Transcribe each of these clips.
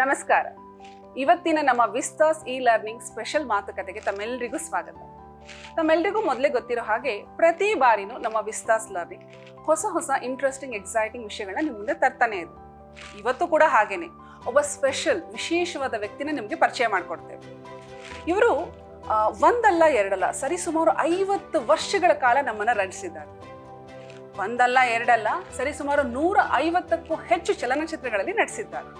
ನಮಸ್ಕಾರ. ಇವತ್ತಿನ ನಮ್ಮ ವಿಸ್ತಾಸ್ ಇ ಲರ್ನಿಂಗ್ ಸ್ಪೆಷಲ್ ಮಾತುಕತೆಗೆ ತಮ್ಮೆಲ್ಲರಿಗೂ ಸ್ವಾಗತ. ತಮ್ಮೆಲ್ಲರಿಗೂ ಮೊದಲೇ ಗೊತ್ತಿರೋ ಹಾಗೆ ಪ್ರತಿ ಬಾರಿನೂ ನಮ್ಮ ವಿಸ್ತಾಸ್ ಲರ್ನಿಂಗ್ ಹೊಸ ಹೊಸ ಇಂಟ್ರೆಸ್ಟಿಂಗ್ ಎಕ್ಸೈಟಿಂಗ್ ವಿಷಯಗಳನ್ನ ನಿಮ್ಮ ಮುಂದೆ ತರ್ತಾನೆ ಇದೆ. ಇವತ್ತು ಕೂಡ ಹಾಗೇನೆ ಒಬ್ಬ ಸ್ಪೆಷಲ್ ವಿಶೇಷವಾದ ವ್ಯಕ್ತಿನ ನಿಮಗೆ ಪರಿಚಯ ಮಾಡಿಕೊಡ್ತೇವೆ. ಇವರು ಒಂದಲ್ಲ ಎರಡಲ್ಲ ಸರಿಸುಮಾರು ಐವತ್ತು ವರ್ಷಗಳ ಕಾಲ ನಮ್ಮನ್ನ ರಚಿಸಿದ್ದಾರೆ. ಒಂದಲ್ಲ ಎರಡಲ್ಲ ಸರಿಸುಮಾರು ನೂರ ಐವತ್ತಕ್ಕೂ ಹೆಚ್ಚು ಚಲನಚಿತ್ರಗಳಲ್ಲಿ ನಟಿಸಿದ್ದಾರೆ.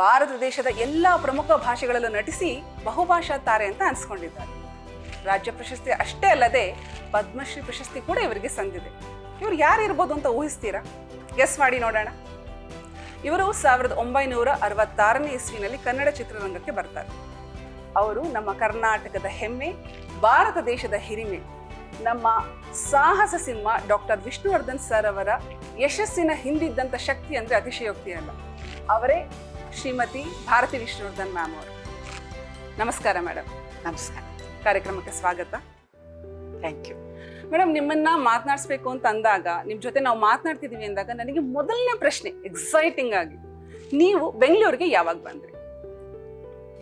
ಭಾರತ ದೇಶದ ಎಲ್ಲ ಪ್ರಮುಖ ಭಾಷೆಗಳಲ್ಲೂ ನಟಿಸಿ ಬಹುಭಾಷಾ ತಾರೆ ಅಂತ ಅನ್ಸ್ಕೊಂಡಿದ್ದಾರೆ. ರಾಜ್ಯ ಪ್ರಶಸ್ತಿ ಅಷ್ಟೇ ಅಲ್ಲದೆ ಪದ್ಮಶ್ರೀ ಪ್ರಶಸ್ತಿ ಕೂಡ ಇವರಿಗೆ ಸಂದಿದೆ. ಇವರು ಯಾರು ಇರ್ಬೋದು ಅಂತ ಊಹಿಸ್ತೀರಾ? ಎಸ್ ಮಾಡಿ ನೋಡೋಣ. ಇವರು ಸಾವಿರದ ಒಂಬೈನೂರ ಅರವತ್ತಾರನೇ ಇಸ್ವಿನಲ್ಲಿ ಕನ್ನಡ ಚಿತ್ರರಂಗಕ್ಕೆ ಬರ್ತಾರೆ. ಅವರು ನಮ್ಮ ಕರ್ನಾಟಕದ ಹೆಮ್ಮೆ, ಭಾರತ ದೇಶದ ಹಿರಿಮೆ, ನಮ್ಮ ಸಾಹಸ ಸಿಂಹ ಡಾಕ್ಟರ್ ವಿಷ್ಣುವರ್ಧನ್ ಸರ್ ಅವರ ಯಶಸ್ಸಿನ ಹಿಂದಿದ್ದಂಥ ಶಕ್ತಿ ಅಂದರೆ ಅತಿಶಯೋಕ್ತಿ ಅಲ್ಲ. ಅವರೇ ಶ್ರೀಮತಿ ಭಾರತಿ ವಿಷ್ಣುವರ್ಧನ್ ಮ್ಯಾಮ್ ಅವರು. ನಮಸ್ಕಾರ ಮೇಡಮ್. ನಮಸ್ಕಾರ. ಕಾರ್ಯಕ್ರಮಕ್ಕೆ ಸ್ವಾಗತ. ಥ್ಯಾಂಕ್ ಯು ಮೇಡಮ್ ನಿಮ್ಮನ್ನ ಮಾತನಾಡಿಸ್ಬೇಕು ಅಂತ ಅಂದಾಗ ನಿಮ್ ಜೊತೆ ನಾವು ಮಾತನಾಡ್ತಿದೀವಿ ಅಂದಾಗ ನನಗೆ ಮೊದಲನೇ ಪ್ರಶ್ನೆ ಎಕ್ಸೈಟಿಂಗ್ ಆಗಿ ನೀವು ಬೆಂಗಳೂರಿಗೆ ಯಾವಾಗ ಬಂದ್ರಿ?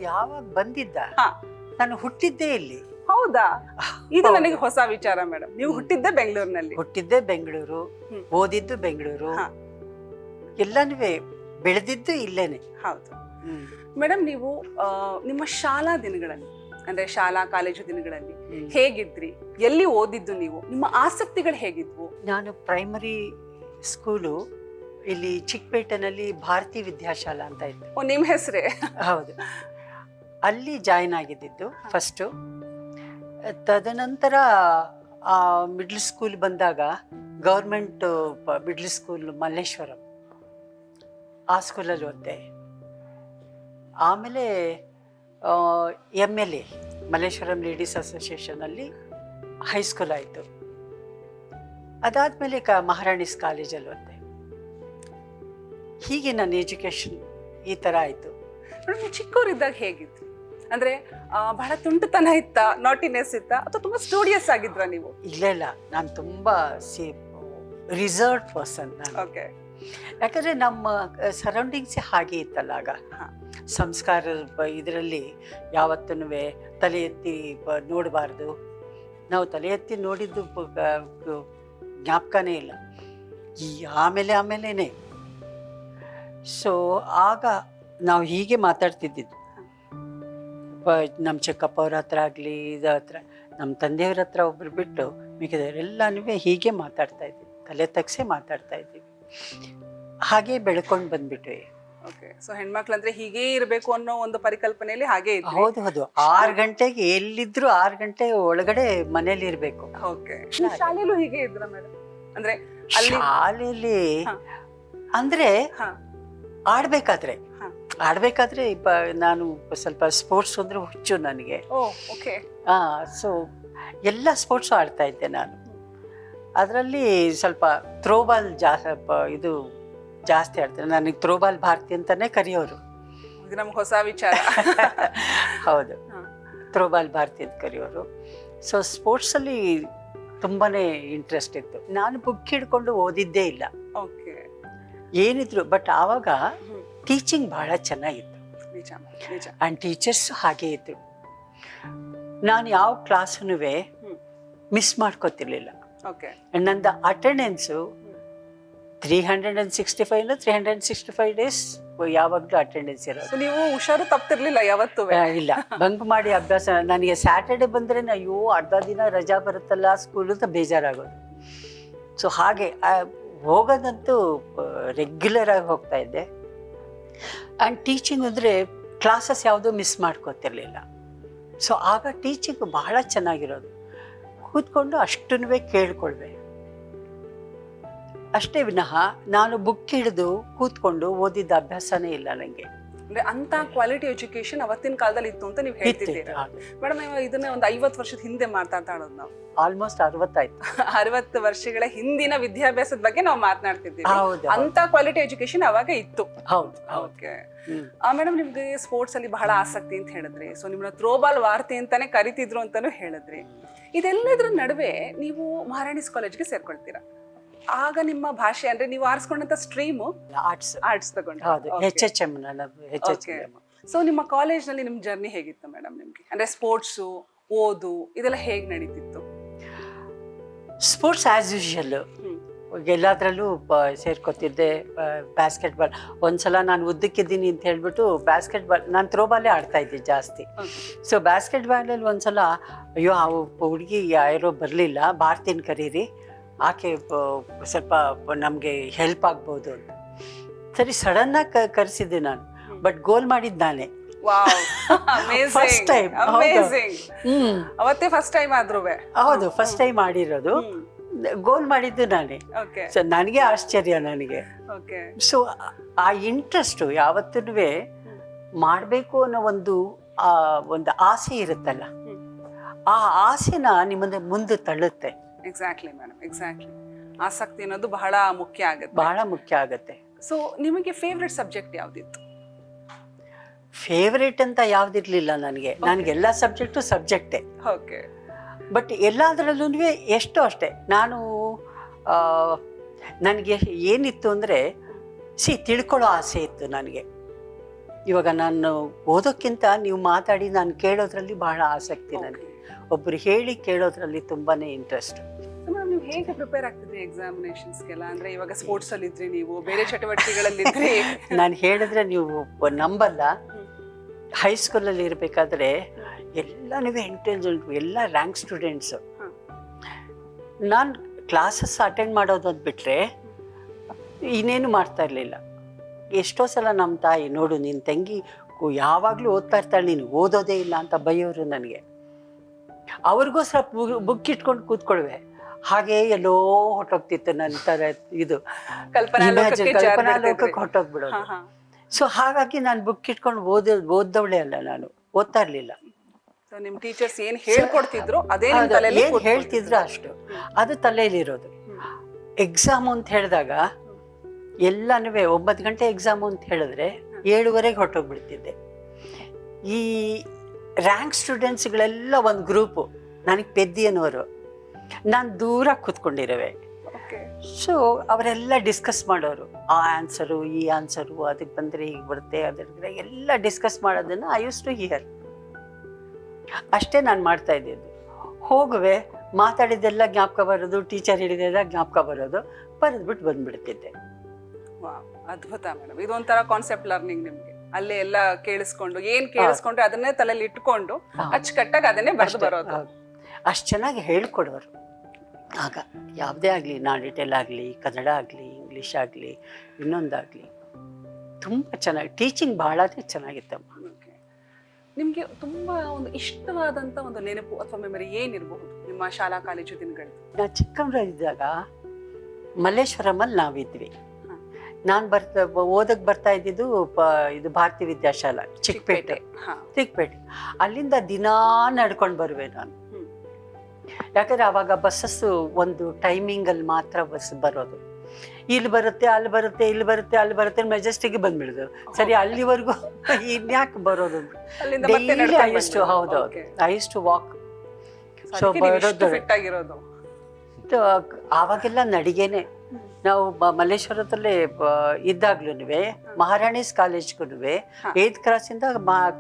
ಯಾವಾಗ ಬಂದಿದ್ದ? ಹಾ. ನಾನು ಹುಟ್ಟಿದ್ದೇ ಇಲ್ಲಿ. ಹೌದಾ? ಇದು ನನಗೆ ಹೊಸ ವಿಚಾರ ಮೇಡಮ್. ನೀವು ಹುಟ್ಟಿದ್ದೆ ಬೆಂಗಳೂರಿನಲ್ಲಿ. ಹುಟ್ಟಿದ್ದೇ ಬೆಂಗಳೂರು. ಓದಿದ್ದು ಬೆಂಗಳೂರು. ಎಲ್ಲನೂ ಬೆಳೆದಿದ್ದು ಇಲ್ಲೇನೆ. ಹೌದು. ಮೇಡಮ್ ನೀವು ಆ, ನಿಮ್ಮ ಶಾಲಾ ದಿನಗಳಲ್ಲಿ ಅಂದ್ರೆ ಶಾಲಾ ಕಾಲೇಜು ದಿನಗಳಲ್ಲಿ ಹೇಗಿದ್ರಿ? ಎಲ್ಲಿ ಓದಿದ್ದು ನೀವು? ನಿಮ್ಮ ಆಸಕ್ತಿಗಳು ಹೇಗಿದ್ವು? ನಾನು ಪ್ರೈಮರಿ ಸ್ಕೂಲು ಇಲ್ಲಿ ಚಿಕ್ಕಪೇಟೆನಲ್ಲಿ ಭಾರತಿ ವಿದ್ಯಾಶಾಲಾ ಅಂತ ಇತ್ತು. ಓ ನಿಮ್ಮ ಹೆಸರೇ? ಹೌದು. ಅಲ್ಲಿ ಜಾಯ್ನ್ ಆಗಿದ್ದಿದ್ದು ಫಸ್ಟು ತದನಂತರ ಮಿಡ್ಲ್ ಸ್ಕೂಲ್ ಬಂದಾಗ ಗೌರ್ಮೆಂಟ್ ಮಿಡ್ಲ್ ಸ್ಕೂಲ್ ಮಲ್ಲೇಶ್ವರಂ. ಆ ಸ್ಕೂಲಲ್ಲಿ ಓದಿದೆ. ಆಮೇಲೆ M L A Malleshwaram ladies ಅಸೋಸಿಯೇಷನಲ್ಲಿ high school ಆಯಿತು. ಅದಾದಮೇಲೆ ಕ ಮಹಾರಾಣಿಸ್ ಕಾಲೇಜಲ್ಲಿ ಓದಿದೆ. ಹೀಗೆ ನನ್ನ ಎಜುಕೇಷನ್ ಈ ಥರ ಆಯಿತು. ನೀವು ಚಿಕ್ಕವರಿದ್ದಾಗ ಹೇಗಿತ್ತು? ಅಂದರೆ ಬಹಳ ತುಂಟುತನ ಇತ್ತ ನಾಟಿನೆಸ್ ಇತ್ತ ಅಥವಾ ತುಂಬ ಸ್ಟೂಡಿಯಸ್ ಆಗಿದ್ರ ನೀವು? ಇಲ್ಲ ಇಲ್ಲ. ನಾನು ತುಂಬ ಸೇಫ್ ರಿಸರ್ವ್ ಪರ್ಸನ್ ನಾನು. ಓಕೆ ಯಾಕಂದರೆ ನಮ್ಮ ಸರೌಂಡಿಂಗ್ಸೇ ಹಾಗೆ ಇತ್ತಲ್ಲ ಆಗ. ಸಂಸ್ಕಾರ ಇದರಲ್ಲಿ ಯಾವತ್ತೂ ತಲೆ ಎತ್ತಿ ನೋಡಬಾರ್ದು. ನಾವು ತಲೆ ಎತ್ತಿ ನೋಡಿದ್ದು ಜ್ಞಾಪಕನೇ ಇಲ್ಲ. ಈ ಆಮೇಲೆ ಆಮೇಲೆ ಸೊ ಆಗ ನಾವು ಹೀಗೆ ಮಾತಾಡ್ತಿದ್ದಿದ್ದು. ನಮ್ಮ ಚಿಕ್ಕಪ್ಪ ಅವ್ರ ಹತ್ರ ಆಗಲಿ ಇದ್ರ ಹತ್ರ. ನಮ್ಮ ತಂದೆಯವ್ರ ಹತ್ರ ಒಬ್ರು ಬಿಟ್ಟು ಮಿಕ್ಕಿದವರೆಲ್ಲನೂ ಹೀಗೆ ಮಾತಾಡ್ತಾ ಇದ್ವಿ. ತಲೆ ತಗ್ಸೆ ಮಾತಾಡ್ತಾ ಇದ್ದೀವಿ ಹಾಗೆ ಬೆಳ್ಕೊಂಡು ಬಂದ್ಬಿಟ್ವಿ. ಓಕೆ ಸೊ ಹೆಣ್ಮಕ್ಳಂದ್ರೆ ಹೀಗೆ ಇರಬೇಕು ಅನ್ನೋ ಒಂದು ಪರಿಕಲ್ಪನೆಯಲ್ಲಿ ಹಾಗೆ ಹೌದು ಹೌದು. ಆರು ಗಂಟೆಗೆ ಎಲ್ಲಿದ್ರು ಆರು ಗಂಟೆ ಒಳಗಡೆ ಮನೇಲಿ ಇರ್ಬೇಕು. ಓಕೆ ಶಾಲೆಯಲ್ಲೂ ಹೀಗೆ ಇದ್ರ ಮೇಡಮ್ ಅಂದ್ರೆ ಅಲ್ಲಿ ಶಾಲೆಯಲ್ಲಿ. ಅಂದ್ರೆ. ಆಡ್ಬೇಕಾದ್ರೆ. ಆಡ್ಬೇಕಾದ್ರೆ ನಾನು ಸ್ವಲ್ಪ ಸ್ಪೋರ್ಟ್ಸ್ ಅಂದ್ರೆ ಹುಚ್ಚು ನನಗೆ. ಓಕೆ ಸೊ ಎಲ್ಲ ಸ್ಪೋರ್ಟ್ಸು ಆಡ್ತಾ ಇದ್ದೆ ನಾನು. ಅದರಲ್ಲಿ ಸ್ವಲ್ಪ ಥ್ರೋಬಾಲ್ ಜಾ ಇದು ಜಾಸ್ತಿ ಆಡ್ತಾರೆ. ನನಗೆ ಥ್ರೋಬಾಲ್ ಭಾರತಿ ಅಂತಾನೆ ಕರೆಯೋರು. ಇದು ನಮ್ಗೆ ಹೊಸ ವಿಚಾರ. ಹೌದು. ಥ್ರೋಬಾಲ್ ಭಾರತಿ ಅಂತ ಕರೆಯೋರು. ಸೊ ಸ್ಪೋರ್ಟ್ಸಲ್ಲಿ ತುಂಬಾ ಇಂಟ್ರೆಸ್ಟ್ ಇತ್ತು. ನಾನು ಬುಕ್ ಹಿಡ್ಕೊಂಡು ಓದಿದ್ದೇ ಇಲ್ಲ. ಓಕೆ. ಏನಿದ್ರು ಬಟ್ ಆವಾಗ ಟೀಚಿಂಗ್ ಬಹಳ ಚೆನ್ನಾಗಿತ್ತು. ಆ್ಯಂಡ್ ಟೀಚರ್ಸ್ ಹಾಗೆ ಇದ್ದರು ನಾನು ಯಾವ ಕ್ಲಾಸನ್ನು. ಮಿಸ್ ಮಾಡ್ಕೋತಿರ್ಲಿಲ್ಲ. ಓಕೆ ನಂದು attendance three hundred and sixty five three hundred and sixty five days ಯಾವಾಗಲೂ ಅಟೆಂಡೆನ್ಸ್ ಇರೋದು. ಸೊ ನೀವು ಹುಷಾರು ತಪ್ತಿರ್ಲಿಲ್ಲ ಯಾವತ್ತೂ. ಇಲ್ಲ. ಬಂಕ್ ಮಾಡಿ ಅಭ್ಯಾಸ ನನಗೆ ಸ್ಯಾಟರ್ಡೆ ಬಂದರೆ ಅಯ್ಯೋ ಅರ್ಧ ದಿನ ರಜಾ ಬರುತ್ತಲ್ಲ ಸ್ಕೂಲ್ ಅಂತ ಬೇಜಾರಾಗೋದು. ಸೊ ಹಾಗೆ ಹೋಗೋದಂತೂ ರೆಗ್ಯುಲರ್ ಆಗಿ ಹೋಗ್ತಾ ಇದ್ದೆ. ಆ್ಯಂಡ್ ಟೀಚಿಂಗ್ ಅಂದರೆ ಕ್ಲಾಸಸ್ ಯಾವುದೂ ಮಿಸ್ ಮಾಡ್ಕೋತಿರ್ಲಿಲ್ಲ. ಸೊ ಆಗ ಟೀಚಿಂಗ್ ಬಹಳ ಚೆನ್ನಾಗಿರೋದು. ಕೂತ್ಕೊಂಡು ಅಷ್ಟನ್ನು ಕೇಳ್ಕೊಳ್ವೆ. ಅಷ್ಟೇ ವಿನಃ ನಾನು ಬುಕ್ ಹಿಡಿದು ಕೂತ್ಕೊಂಡು ಓದಿದ್ದ ಅಭ್ಯಾಸನೇ ಇಲ್ಲ ನನಗೆ ಅಂದ್ರೆ ಅಂತ ಕ್ವಾಲಿಟಿ ಎಜುಕೇಶನ್ ಅವತ್ತಿನ ಕಾಲದಲ್ಲಿ ಇತ್ತು ಅಂತ ನೀವು ಹೇಳ್ತಿದ್ದೀರಾ? ಮೇಡಮ್ ಇದನ್ನ ಒಂದು ಐವತ್ತು ವರ್ಷದ ಹಿಂದೆ ಮಾತಾಡ್ತಾ ಇರೋದು ನಾವು. ಆಲ್ಮೋಸ್ಟ್ ಅರವತ್ತಾಯ್ತು. ಅರವತ್ತು ವರ್ಷಗಳ ಹಿಂದಿನ ವಿದ್ಯಾಭ್ಯಾಸದ ಬಗ್ಗೆ ನಾವು ಮಾತನಾಡ್ತಿದ್ದೀವಿ. ಅಂತ ಕ್ವಾಲಿಟಿ ಎಜುಕೇಶನ್ ಅವಾಗ ಇತ್ತು. ಹೌದು ಓಕೆ ಮೇಡಮ್ ನಿಮ್ಗೆ ಸ್ಪೋರ್ಟ್ಸ್ ಅಲ್ಲಿ ಬಹಳ ಆಸಕ್ತಿ ಅಂತ ಹೇಳಿದ್ರಿ ಸೊ ನಿಮ್ಮನ್ನ ಥ್ರೋಬಾಲ್ ವಾರ್ತೆ ಅಂತಾನೆ ಕರಿತಿದ್ರು ಅಂತಾನು ಹೇಳಿದ್ರಿ. ಇದೆಲ್ಲದ್ರ ನಡುವೆ ನೀವು ಮಹಾರಾಣಿಸ್ ಕಾಲೇಜ್ಗೆ ಸೇರ್ಕೊಳ್ತೀರಾ? ಆಗ ನಿಮ್ಮ ಭಾಷೆ ಅಂದ್ರೆ ನೀವು ಆರಿಸ್ಕೊಂಡಂತ ಸ್ಟ್ರೀಮು ಆರ್ಟ್ಸ್ ಆರ್ಟ್ಸ್ ತಗೊಂಡು ಹೌದು. ಎಚ್ ಎಚ್ ಎಂ ನನ್ನ H H Okay. Um so ನಿಮ್ಮ ಕಾಲೇಜ್ನಲ್ಲಿ ನಿಮ್ ಜರ್ನಿ ಹೇಗಿತ್ತು ಮೇಡಮ್ ನಿಮ್ಗೆ? ಅಂದ್ರೆ ಸ್ಪೋರ್ಟ್ಸು ಓದು ಇದೆಲ್ಲ ಹೇಗೆ ನಡೀತಿತ್ತು? Sports as usual. ಎಲ್ಲದರಲ್ಲೂ ಸೇರ್ಕೊತಿದ್ದೆ ಬ್ಯಾಸ್ಕೆಟ್ಬಾಲ್ ಒಂದ್ಸಲ ನಾನು ಉದ್ದಕ್ಕಿದ್ದೀನಿ ಅಂತ ಹೇಳ್ಬಿಟ್ಟು ಬ್ಯಾಸ್ಕೆಟ್ಬಾಲ್ ನಾನು ಥ್ರೋಬಾಲೇ ಆಡ್ತಾ ಇದ್ದೆ ಜಾಸ್ತಿ. ಸೊ ಸೊ ಬ್ಯಾಸ್ಕೆಟ್ಬಾಲಲ್ಲಿ ಒಂದ್ಸಲ ಅಯ್ಯೋ ಆ ಹುಡುಗಿ ಯಾರೋ ಬರಲಿಲ್ಲ ಭಾರತೀನ್ ಕರೀರಿ. ಆಕೆ ಸ್ವಲ್ಪ ನಮಗೆ ಹೆಲ್ಪ್ ಆಗ್ಬೋದು ಅಂತ. ಸರಿ ಸಡನ್ನಾಗಿ ಕರೆಸಿದ್ದೆ ನಾನು ಬಟ್ ಗೋಲ್ ಮಾಡಿದ್ದು ನಾನೇ. ಫಸ್ಟ್ ಟೈಮ್ ಅವತ್ತೇ ಫಸ್ಟ್ ಟೈಮ್ ಹೌದು ಫಸ್ಟ್ ಟೈಮ್ ಮಾಡಿರೋದು. ಗೋಲ್ ಮಾಡಿದ್ದು ನಾನೇ. ಸೊ ನನಗೆ ಆಶ್ಚರ್ಯ ನನಗೆ. ಸೊ ಆ ಇಂಟ್ರೆಸ್ಟು ಯಾವತ್ತೂ ಮಾಡಬೇಕು ಅನ್ನೋ ಒಂದು ಆ ಒಂದು ಆಸೆ ಇರುತ್ತಲ್ಲ. ಆ ಆಸೆನ ನಿಮ್ಮನ್ನ ಮುಂದೆ ತಳ್ಳುತ್ತೆ. ಎಕ್ಸಾಕ್ಟ್ಲಿ ಮೇಡಮ್ ಎಕ್ಸಾಕ್ಟ್ಲಿ ಆಸಕ್ತಿ ಅನ್ನೋದು ಬಹಳ ಮುಖ್ಯ ಆಗುತ್ತೆ. ಬಹಳ ಮುಖ್ಯ ಆಗುತ್ತೆ. ಸೊ ನಿಮಗೆ ಫೇವ್ರೆಟ್ ಸಬ್ಜೆಕ್ಟ್ ಯಾವುದಿತ್ತು? ಫೇವ್ರೇಟ್ ಅಂತ ಯಾವ್ದಿರ್ಲಿಲ್ಲ ನನಗೆ. ನನಗೆಲ್ಲ ಸಬ್ಜೆಕ್ಟು ಸಬ್ಜೆಕ್ಟೇ ಓಕೆ ಬಟ್ ಎಲ್ಲದರಲ್ಲೂ ಎಷ್ಟು ಅಷ್ಟೇ. ನಾನು ನನಗೆ ಏನಿತ್ತು ಅಂದರೆ ಸಿ ತಿಳ್ಕೊಳ್ಳೋ ಆಸೆ ಇತ್ತು ನನಗೆ. ಇವಾಗ ನಾನು ಓದೋಕ್ಕಿಂತ ನೀವು ಮಾತಾಡಿ ನಾನು ಕೇಳೋದ್ರಲ್ಲಿ ಬಹಳ ಆಸಕ್ತಿ ನನಗೆ. ಒಬ್ಬರು ಹೇಳಿ ಕೇಳೋದ್ರಲ್ಲಿ ತುಂಬಾ ಇಂಟ್ರೆಸ್ಟ್ ನೀವು ಹೇಗೆ ಪ್ರಿಪೇರ್ ಆಗ್ತಿದ್ರಿ ಎಕ್ಸಾಮಿನೇಷನ್ಸ್ಗೆಲ್ಲ ಅಂದ್ರೆ ಇವಾಗ ಸ್ಪೋರ್ಟ್ಸ್ ಅಲ್ಲಿ ಇದ್ರಿ ನೀವು ಬೇರೆ ಚಟುವಟಿಕೆಗಳಲ್ಲಿ ಇದ್ರಿ? ನಾನು ಹೇಳಿದ್ರೆ ನೀವು ನಂಬಲ್ಲ. ಹೈಸ್ಕೂಲಲ್ಲಿ ಇರಬೇಕಾದ್ರೆ ಎಲ್ಲನೂ ಇಂಟೆಲಿಜೆಂಟ್ ಎಲ್ಲ ರ್ಯಾಂಕ್ ಸ್ಟೂಡೆಂಟ್ಸು ನಾನು ಕ್ಲಾಸಸ್ ಅಟೆಂಡ್ ಮಾಡೋದು ಬಿಟ್ಟರೆ ಇನ್ನೇನು ಮಾಡ್ತಾ ಇರಲಿಲ್ಲ. ಎಷ್ಟೋ ಸಲ ನಮ್ಮ ತಾಯಿ ನೋಡು ನಿನ್ನ ತಂಗಿ ಯಾವಾಗಲೂ ಓದ್ತಾ ಇರ್ತಾಳೆ ನೀನು ಓದೋದೇ ಇಲ್ಲ ಅಂತ ಬೈಯೋರು ನನಗೆ. ಅವ್ರಿಗೋಸ್ಕರ ಬುಕ್ ಇಟ್ಕೊಂಡು ಕೂತ್ಕೊಳ್ವೆ. ಹಾಗೆ ಎಲ್ಲೋ ಹೊಟ್ಟೋಗ್ತಿತ್ತು ನನ್ನ ತರ ಇದು. ಕಲ್ಪನಾ ಲೋಕಕ್ಕೆ ಹೊಟ್ಟೋಗ್ಬಿಡೋದು. ಸೊ ಹಾಗಾಗಿ ನಾನು ಬುಕ್ ಇಟ್ಕೊಂಡು ಓದ ಓದ್ದವಳೆ ಅಲ್ಲ ನಾನು. ಓದ್ತಾ ಇರ್ಲಿಲ್ಲ. ನಿಮ್ ಟೀಚರ್ಸ್ ಏನ್ ಹೇಳ್ಕೊಡ್ತಿದ್ರು ಅದೇ ಏನು ಹೇಳ್ತಿದ್ರು ಅಷ್ಟು. ಅದು ತಲೆಯಲ್ಲಿರೋದು. ಇರೋದು ಎಕ್ಸಾಮ್ ಅಂತ ಹೇಳಿದಾಗ ಎಲ್ಲನೂ ಒಂಬತ್ತು ಗಂಟೆ ಎಕ್ಸಾಮು ಅಂತ ಹೇಳಿದ್ರೆ ಏಳುವರೆಗೆ ಹೊರಟೋಗ್ಬಿಡ್ತಿದ್ದೆ. ಈ ರ್ಯಾಂಕ್ ಸ್ಟೂಡೆಂಟ್ಸ್ಗಳೆಲ್ಲ ಒಂದು ಗ್ರೂಪು ನನಗೆ ಪೆದ್ದಿ ಅನ್ನೋರು ನಾನು ದೂರ ಕೂತ್ಕೊಂಡಿರುವೆ. ಸೊ ಅವರೆಲ್ಲ ಡಿಸ್ಕಸ್ ಮಾಡೋರು. ಆ ಆನ್ಸರು ಈ ಆನ್ಸರು ಅದಕ್ಕೆ ಬಂದರೆ ಹೀಗೆ ಬರುತ್ತೆ ಅದ್ರ ಎಲ್ಲ ಡಿಸ್ಕಸ್ ಮಾಡೋದನ್ನು ಐ ಯೂಸ್ ಟು ಹಿಯರ್ ಅಷ್ಟೇ ನಾನು ಮಾಡ್ತಾ ಇದ್ದಿದ್ದು. ಹೋಗುವೆ ಮಾತಾಡಿದ್ದೆಲ್ಲ ಜ್ಞಾಪಕ ಬರೋದು ಟೀಚರ್ ಹೇಳಿದೆಲ್ಲ ಜ್ಞಾಪಕ ಬರೋದು ಬರೆದ್ಬಿಟ್ಟು ಬಂದ್ಬಿಡ್ತಿದ್ದೆ. ಅದ್ಭುತ ಮೇಡಮ್ ಇದೊಂಥರ ಕಾನ್ಸೆಪ್ಟ್ ಲರ್ನಿಂಗ್ ನಿಮ್ಗೆ. ಅಲ್ಲೇ ಎಲ್ಲ ಕೇಳಿಸ್ಕೊಂಡು ಏನ್ ಕೇಳಿಸ್ಕೊಂಡ್ರೆ ಅದನ್ನೇ ತಲೆಯಲ್ಲಿ ಇಟ್ಕೊಂಡು ಅಚ್ಚುಕಟ್ಟಾಗಿ ಅದನ್ನೇ ಬರೆದು ಬರೋದು. ಅಷ್ಟು ಚೆನ್ನಾಗಿ ಹೇಳ್ಕೊಡೋರು. ಆಗ ಯಾವುದೇ ಆಗಲಿ ನಾಡಿಟೆಲ್ ಆಗಲಿ ಕನ್ನಡ ಆಗಲಿ ಇಂಗ್ಲೀಷ್ ಆಗಲಿ ಇನ್ನೊಂದಾಗಲಿ ತುಂಬ ಚೆನ್ನಾಗಿ ಟೀಚಿಂಗ್ ಭಾಳನೇ ಚೆನ್ನಾಗಿತ್ತಮ್ಮ. ನಿಮಗೆ ತುಂಬ ಒಂದು ಇಷ್ಟವಾದಂಥ ಒಂದು ನೆನಪು ಅಥವಾ ಮೆಮರಿ ಏನಿರಬಹುದು ನಿಮ್ಮ ಶಾಲಾ ಕಾಲೇಜು ದಿನಗಳು ನಾ ಚಿಕ್ಕವರಿದ್ದಾಗ ಮಲ್ಲೇಶ್ವರಮ್ಮಲ್ಲಿ ನಾವಿದ್ವಿ. ನಾನು ಬರ್ತಾ ಓದಕ್ ಬರ್ತಾ ಇದ್ದಿದ್ದು ಪ ಇದು ಭಾರತಿ ವಿದ್ಯಾಶಾಲಾ ಚಿಕ್ಕಪೇಟೆ. ಚಿಕ್ಕಪೇಟೆ ಅಲ್ಲಿಂದ ದಿನಾ ನಡ್ಕೊಂಡು ಬರುವೆ ನಾನು. ಯಾಕಂದ್ರೆ ಆವಾಗ ಬಸ್ಸಸ್ಸು ಒಂದು ಟೈಮಿಂಗಲ್ಲಿ ಮಾತ್ರ ಬಸ್ ಬರೋದು. ಇಲ್ಲಿ ಬರುತ್ತೆ ಅಲ್ಲಿ ಬರುತ್ತೆ ಇಲ್ಲಿ ಬರುತ್ತೆ ಅಲ್ಲಿ ಬರುತ್ತೆ ಮೆಜೆಸ್ಟಿಗೆ ಬಂದ್ಬಿಡುದು. ಸರಿ ಅಲ್ಲಿವರೆಗೂ ಇನ್ಯಾಕೆ ಬರೋದು ಡೈಲಿ ಐ ಟು. ಹೌದು ಐಸ್ಟು ಐ ಟು ವಾಕ್ ಸೊ ಬರೋದು. ಆವಾಗೆಲ್ಲ ನಡಿಗೆನೆ. ನಾವು ಬ- ಮಲ್ಲೇಶ್ವರದಲ್ಲೇ ಇದ್ದಾಗ್ಲೂ ಮಹಾರಾಣೀಸ್ ಕಾಲೇಜ್ಗೂ. ಏತ್ ಕ್ರಾಸಿಂದ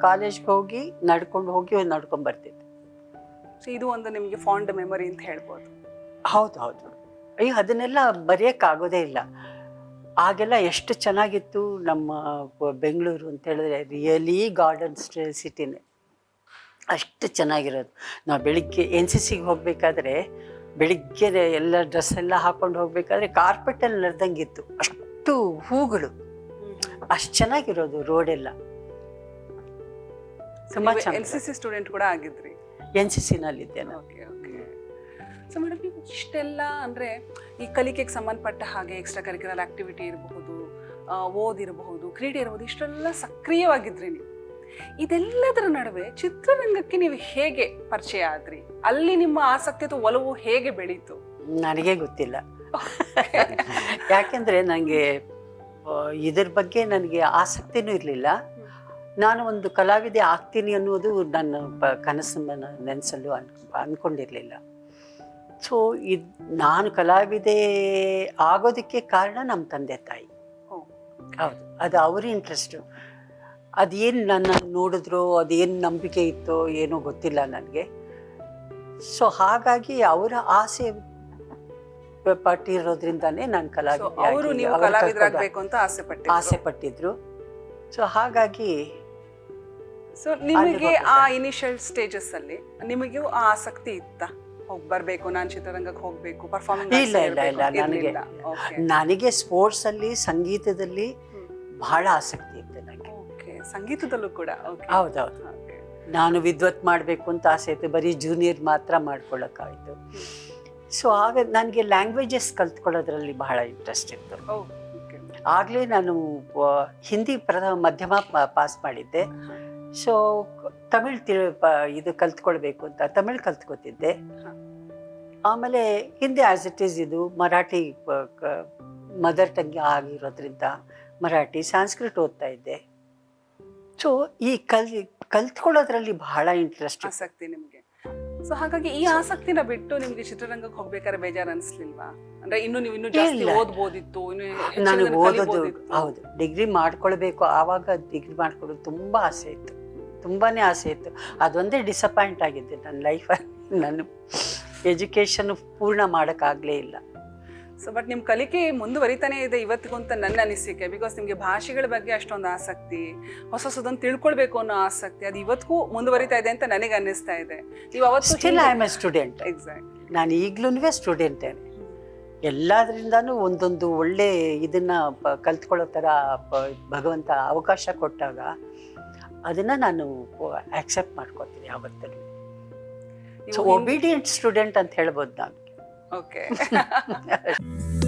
ಕಾಲೇಜ್ಗೆ ಹೋಗಿ ನಡ್ಕೊಂಡು ಹೋಗಿ ನಡ್ಕೊಂಡು ಬರ್ತಿದ್ದೆ. So ಇದು ಒಂದು ನಿಮಗೆ ಫಾಂಡ್ ಮೆಮೊರಿ ಅಂತ ಹೇಳ್ಬೋದು. ಹೌದು ಹೌದು. ಈ ಅದನ್ನೆಲ್ಲ ಬರೆಯೋಕ್ಕಾಗೋದೇ ಇಲ್ಲ. ಆಗೆಲ್ಲ ಎಷ್ಟು ಚೆನ್ನಾಗಿತ್ತು ನಮ್ಮ ಬ- ಬೆಂಗಳೂರು ಅಂತ ಹೇಳಿದ್ರೆ ರಿಯಲಿ ಗಾರ್ಡನ್ ಸಿಟಿನೇ. ಅಷ್ಟು ಚೆನ್ನಾಗಿರೋದು. ನಾವು ಬೆಳಿಗ್ಗೆ ಎನ್ ಸಿ ಸಿಗೆ ಹೋಗಬೇಕಾದ್ರೆ ಬೆಳಿಗ್ಗೆ ಎಲ್ಲ ಡ್ರೆಸ್ ಎಲ್ಲ ಹಾಕೊಂಡು ಹೋಗಬೇಕಾದ್ರೆ ಕಾರ್ಪೆಟಲ್ಲಿ ನಡೆದಂಗಿತ್ತು. ಅಷ್ಟು ಹೂಗಳು. ಅಷ್ಟು ಚೆನ್ನಾಗಿರೋದು ರೋಡೆಲ್ಲ ಎಲ್ಲ. ಎನ್ ಸಿ ಸಿ ಸ್ಟೂಡೆಂಟ್ ಕೂಡ ಆಗಿದ್ರಿ? ಎನ್ ಸಿ ಸಿನಲ್ಲಿದ್ದೆ ನಾನು ಓಕೆ ಓಕೆ ಸೊ ಮೇಡಮ್ ನೀವು ಇಷ್ಟೆಲ್ಲ ಅಂದರೆ ಈ ಕಲಿಕೆಗೆ ಸಂಬಂಧಪಟ್ಟ ಹಾಗೆ ಎಕ್ಸ್ಟ್ರಾ ಕರಿಕ್ಯುಲರ್ ಆಕ್ಟಿವಿಟಿ ಇರಬಹುದು ಓದಿರಬಹುದು ಕ್ರೀಡೆ ಇರಬಹುದು ಇಷ್ಟೆಲ್ಲ ಸಕ್ರಿಯವಾಗಿದ್ರಿ ನೀವು. ಇದೆಲ್ಲದರ ನಡುವೆ ಚಿತ್ರರಂಗಕ್ಕೆ ನೀವು ಹೇಗೆ ಪರಿಚಯ ಆದ್ರಿ? ಅಲ್ಲಿ ನಿಮ್ಮ ಆಸಕ್ತಿ ಅಥವಾ ಒಲವು ಹೇಗೆ ಬೆಳೀತು? ನನಗೆ ಗೊತ್ತಿಲ್ಲ. ಯಾಕೆಂದರೆ ನನಗೆ ಇದ್ರ ಬಗ್ಗೆ ನನಗೆ ಆಸಕ್ತಿನೂ ಇರಲಿಲ್ಲ. ನಾನು ಒಂದು ಕಲಾವಿದೆ ಆಗ್ತೀನಿ ಅನ್ನೋದು ನನ್ನ ಪ ಕನಸು ನೆನೆಸಲು ಅನ್ ಅಂದ್ಕೊಂಡಿರಲಿಲ್ಲ ಸೊ ಇದು ನಾನು ಕಲಾವಿದೆ ಆಗೋದಕ್ಕೆ ಕಾರಣ ನಮ್ಮ ತಂದೆ ತಾಯಿ. ಹೌದು. ಅದು ಅವ್ರ ಇಂಟ್ರೆಸ್ಟು ಅದೇನು ನನ್ನ ನೋಡಿದ್ರು ಅದೇನು ನಂಬಿಕೆ ಇತ್ತೋ ಏನೋ ಗೊತ್ತಿಲ್ಲ ನನಗೆ. ಸೊ ಹಾಗಾಗಿ ಅವರ ಆಸೆ ಪಟ್ಟಿರೋದ್ರಿಂದಾನೇ ನಾನು ಕಲಾವಿದರಾಗಬೇಕು ಅಂತ ಆಸೆ ಪಟ್ಟಿದ್ರು. ಆಸೆ ಪಟ್ಟಿದ್ರು. ಸೊ ಹಾಗಾಗಿ ಸೊ ನಿಮಗೆ ಆ ಇನಿಷಿಯಲ್ ಸ್ಟೇಜಸ್ ಅಲ್ಲಿ ನಿಮಗೂ ಆ ಆಸಕ್ತಿ ಇತ್ತ? ಹೋಗಿ ಬರಬೇಕು ನಾನು ಚಿತ್ರರಂಗಕ್ಕೆ ಹೋಗಬೇಕು ಪರ್ಫಾರ್ಮೆನ್ಸ್ ಇಲ್ಲ, ಇಲ್ಲ, ಇಲ್ಲ, ನನಗೆ- ನನಗೆ ಸ್ಪೋರ್ಟ್ಸಲ್ಲಿ ಸಂಗೀತದಲ್ಲಿ ಬಹಳ ಆಸಕ್ತಿ ಸಂಗೀತದಲ್ಲೂ ಕೂಡ ಹೌದೌದು. ನಾನು ವಿದ್ವತ್ ಮಾಡಬೇಕು ಅಂತ ಆಸೆ ಇತ್ತು ಬರೀ ಜೂನಿಯರ್ ಮಾತ್ರ ಮಾಡ್ಕೊಳ್ಳೋಕ್ಕಾಯಿತು ಸೊ ಆಗ ನನಗೆ ಲ್ಯಾಂಗ್ವೇಜಸ್ ಕಲ್ತ್ಕೊಳ್ಳೋದ್ರಲ್ಲಿ ಬಹಳ ಇಂಟ್ರೆಸ್ಟ್ ಇತ್ತು. ಆಗಲೇ ನಾನು ಹಿಂದಿ ಪ್ರಥಮ ಮಧ್ಯಮ ಪಾಸ್ ಮಾಡಿದ್ದೆ. ಸೊ ತಮಿಳ್ ತಿಳಿ ಇದು ಕಲ್ತ್ಕೊಳ್ಬೇಕು ಅಂತ ತಮಿಳ್ ಕಲ್ತ್ಕೊತಿದ್ದೆ. ಆಮೇಲೆ ಹಿಂದಿ ಆ್ಯಸ್ ಇಟ್ ಈಸ್ ಇದು ಮರಾಠಿ ಮದರ್ ಟಂಗ್ ಆಗಿರೋದ್ರಿಂದ ಮರಾಠಿ ಸಂಸ್ಕೃತ ಓದ್ತಾ ಇದ್ದೆ. ಸೊ ಈ ಕಲ್ ಕಲ್ತ್ಕೊಳ್ಳೋದ್ರಲ್ಲಿ ಬಹಳ ಇಂಟ್ರೆಸ್ಟ್ ಆಸಕ್ತಿ ನಿಮ್ಗೆ. ಸೊ ಹಾಗಾಗಿ ಈ ಆಸಕ್ತಿನ ಬಿಟ್ಟು ನಿಮ್ಗೆ ಚಿತ್ರರಂಗಕ್ಕೆ ಹೋಗ್ಬೇಕಾದ್ರೆ ಬೇಜಾರು ಅನ್ಸ್ಲಿಲ್ವಾ? ಅಂದ್ರೆ ಇನ್ನು ನೀವು ಇನ್ನು ಜಾಸ್ತಿ. ಓದ್ಬೋದಿತ್ತು ಇನ್ನು ನಾನು ಓದೋದು ಹೌದು. ಡಿಗ್ರಿ ಮಾಡ್ಕೊಳ್ಬೇಕು. ಆವಾಗ ಡಿಗ್ರಿ ಮಾಡ್ಕೊಳ್ಳೋದು ತುಂಬಾ ಆಸೆ ಇತ್ತು. ತುಂಬಾನೇ ಆಸೆ ಇತ್ತು. ಅದೊಂದೇ ಡಿಸಪಾಯಿಂಟ್ ಆಗಿದ್ದೆ. ನನ್ನ ಲೈಫಲ್ಲಿ ನಾನು ಎಜುಕೇಷನ್ ಪೂರ್ಣ ಮಾಡೋಕ್ಕಾಗಲೇ ಇಲ್ಲ. ಸೊ ಬಟ್ ನಿಮ್ಮ ಕಲಿಕೆ ಮುಂದುವರಿತಾನೆ ಇದೆ ಇವತ್ತಿಗೂ ಅಂತ ನನ್ನ ಅನಿಸಿಕೆ. ಬಿಕಾಸ್ ನಿಮಗೆ ಭಾಷೆಗಳ ಬಗ್ಗೆ ಅಷ್ಟೊಂದು ಆಸಕ್ತಿ ಹೊಸ ಹೊಸದನ್ನು ತಿಳ್ಕೊಳ್ಬೇಕು ಅನ್ನೋ ಆಸಕ್ತಿ ಅದು ಇವತ್ತಿಗೂ ಮುಂದುವರಿತಾ ಇದೆ ಅಂತ ನನಗೆ ಅನ್ನಿಸ್ತಾ ಇದೆ. ನೀವು ಅವತ್ತು still I am a student exact ನಾನು ಈಗಲೂ ಸ್ಟೂಡೆಂಟೇ ಎಲ್ಲದರಿಂದನೂ ಒಂದೊಂದು ಒಳ್ಳೆ ಇದನ್ನ ಕಲ್ತ್ಕೊಳ್ಳೋ ಥರ ಭಗವಂತ ಅವಕಾಶ ಕೊಟ್ಟಾಗ ಅದನ್ನು ನಾನು ಆಕ್ಸೆಪ್ಟ್ ಮಾಡ್ಕೊತೀನಿ ಯಾವತ್ತಲ್ಲಿ ಸೊ ಒಬಿಡಿಯಂಟ್ ಸ್ಟೂಡೆಂಟ್ ಅಂತ ಹೇಳ್ಬೋದು ನಾನು. ಓಕೆ